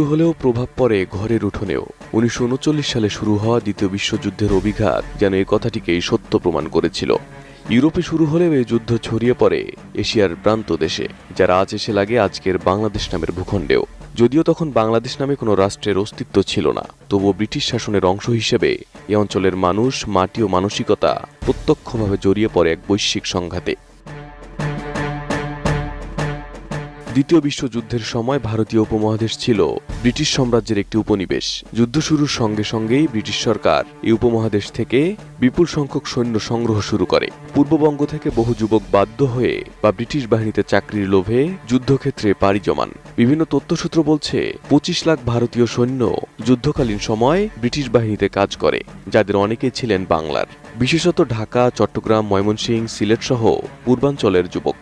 শুরু হলেও প্রভাব পড়ে ঘরের উঠোনেও। উনিশশো উনচল্লিশ সালে শুরু হওয়া দ্বিতীয় বিশ্বযুদ্ধের অভিঘাত যেন এই কথাটিকেই সত্য প্রমাণ করেছিল। ইউরোপে শুরু হলেও এই যুদ্ধ ছড়িয়ে পড়ে এশিয়ার প্রান্ত দেশে, যারা আজ এসে লাগে আজকের বাংলাদেশ নামের ভূখণ্ডেও। যদিও তখন বাংলাদেশ নামে কোনো রাষ্ট্রের অস্তিত্ব ছিল না, তবুও ব্রিটিশ শাসনের অংশ হিসেবে এ অঞ্চলের মানুষ, মাটি ও মানসিকতা প্রত্যক্ষভাবে জড়িয়ে পড়ে এক বৈশ্বিক সংঘাতে। দ্বিতীয় বিশ্বযুদ্ধের সময় ভারতীয় উপমহাদেশ ছিল ব্রিটিশ সাম্রাজ্যের একটি উপনিবেশ। যুদ্ধ শুরুর সঙ্গে সঙ্গেই ব্রিটিশ সরকার এই উপমহাদেশ থেকে বিপুল সংখ্যক সৈন্য সংগ্রহ শুরু করে। পূর্ববঙ্গ থেকে বহু যুবক বাধ্য হয়ে বা ব্রিটিশ বাহিনীতে চাকরির লোভে যুদ্ধক্ষেত্রে পাড়ি জমান। বিভিন্ন তথ্যসূত্র বলছে, পঁচিশ লাখ ভারতীয় সৈন্য যুদ্ধকালীন সময় ব্রিটিশ বাহিনীতে কাজ করে, যাদের অনেকেই ছিলেন বাংলার। বিশেষত ঢাকা, চট্টগ্রাম, ময়মনসিংহ, সিলেট সহ পূর্বাঞ্চলের যুবক।